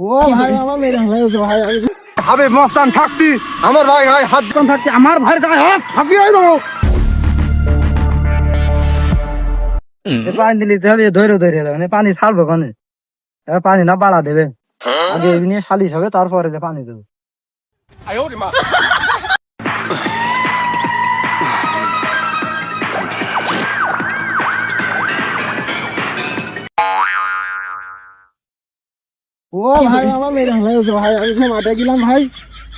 ও ভাই আমার মেরে হয়েছে ভাই হবে মস্তান থাকতি আমার ভাই গায়ে হাত হাত থাকতি আমার ভাই গায়ে হাত থাকি হইল। পানি দিলি ধরে ধরে ধরে মানে পানি ছাড়বো কানে পানি না বাড়া দেবে। আগে এমনি সালিশ হবে তারপরে যে পানি দেবে। ও ভাই আমার মেরে হয়েছে ভাই আমি সে মাঠে গেলাম ভাই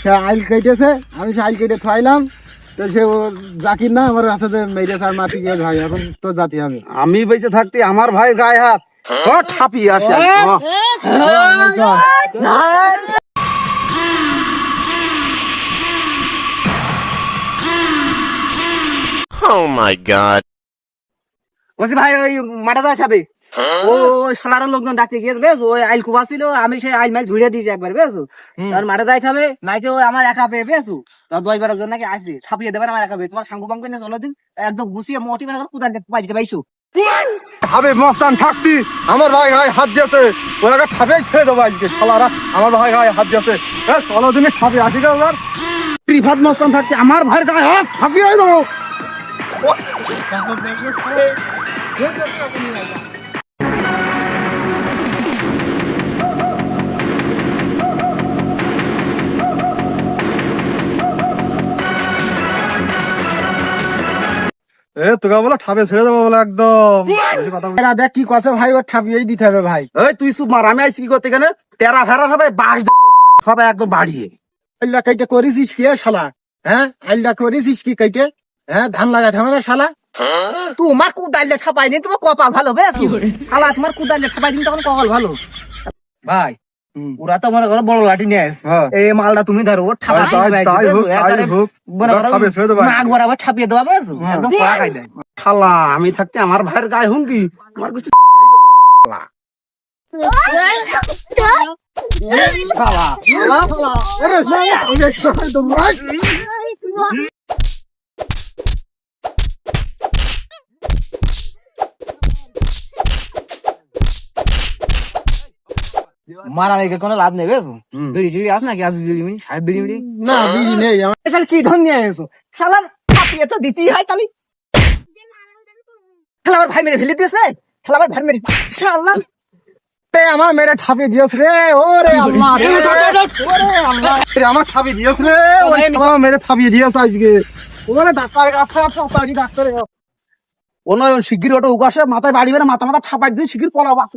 সে আইল কেটেছে আমি সে আইল কেটে থাইলাম তো সে জাকির না আমার কাছে মেরে স্যার মাতি গিয়ে ভাই এখন তো জাতি হবে আমি বেঁচে থাকতে আমার ভাই গায়ে হাত ও ঠাপি আসে Oh my god. ভাই ওই মাঠে যাবে ও শালার লোকজন ডাকতে গিয়েছে বেশ ওই আইল কুবা ছিল আমি সেই আইল মাইল ঝুড়িয়ে দিয়েছি একবার বেশ আর মাঠে যাইতে হবে নাইতে ওই আমার একা পেয়ে বেশ দশ জন্য নাকি দেবেন আমার একা পেয়ে তোমার সাঙ্গু বাঙ্গু নিয়ে চলো দিন একদম গুছিয়ে মোটি মানে কোথায় পাইতে পাইছো হবে মস্তান থাকতি আমার ভাই গায়ে হাত দিয়েছে ঠাপে ছেড়ে দেবো আজকে শালারা আমার ভাই গায়ে হাত দিয়েছে এ, চলো তুমি ঠাপে আসি গেল ত্রিফাত মস্তান থাকতে আমার ভাইয়ের গায়ে হাত এ তোকে বলে ঠাপে ছেড়ে দেবো বলে একদম। এরা দেখ কি ভাই ও ঠাপিয়েই দিতে হবে ভাই। ওই তুই সুপ মার আমি আইসি কি করতে কেন ফেরা সবাই বাস সবাই একদম বাড়িয়ে। আইলটা কাইটে করেছিস কি শালা? হ্যাঁ? করেছিস কি কাইটে? হ্যাঁ ধান লাগাতে হবে না শালা? তোমার কুদাইলে ছাপাই দিন তোমার কপাল ভালো বেশ আলা তোমার কুদাইলে ছাপাই দিন তখন কপাল ভালো। ভাই ওরা তো মনে করো বড় লাঠি নিয়ে আসে হ্যাঁ। এই মালটা তুমি ধরো। নাক বরাবর ছাপিয়ে দেওয়া বেশ একদম খাই দেয়। খালা আমি থাকতে আমার ভাইয়ের গায়ে হুন কি আমার কিছু মারা মেয়েকে কোনো লাভ নেই বেশ বিড়ি টিড়ি আস নাকি? আস বিড়ি মিড়ি? সাহেব বিড়ি মিড়ি? না বিড়ি নেই আমার তাহলে কি ধন নিয়ে এসো শালার ছাপিয়ে তো দিতেই হয় তাহলে শালা আমার ভাই মেরে ফেলে দিয়েছে রে। শালা আমার ভাই মেরে শালা। এ, আমার মেরে ঠাপিয়ে দিয়েছ রে ওরে আল্লাহ। ওরে আল্লাহ। আমার ঠাপি দিয়েছ রে ওরে আমার মেরে দিয়েছ আজকে। ওরে ডাক্তার কাছে তাড়াতাড়ি ডাক্তার ও শিগগির ওটা উগাসে মাথায় বাড়ি বেড়ে মাথা মাথা ঠাপাই দিয়ে শিগগির পলা বাসে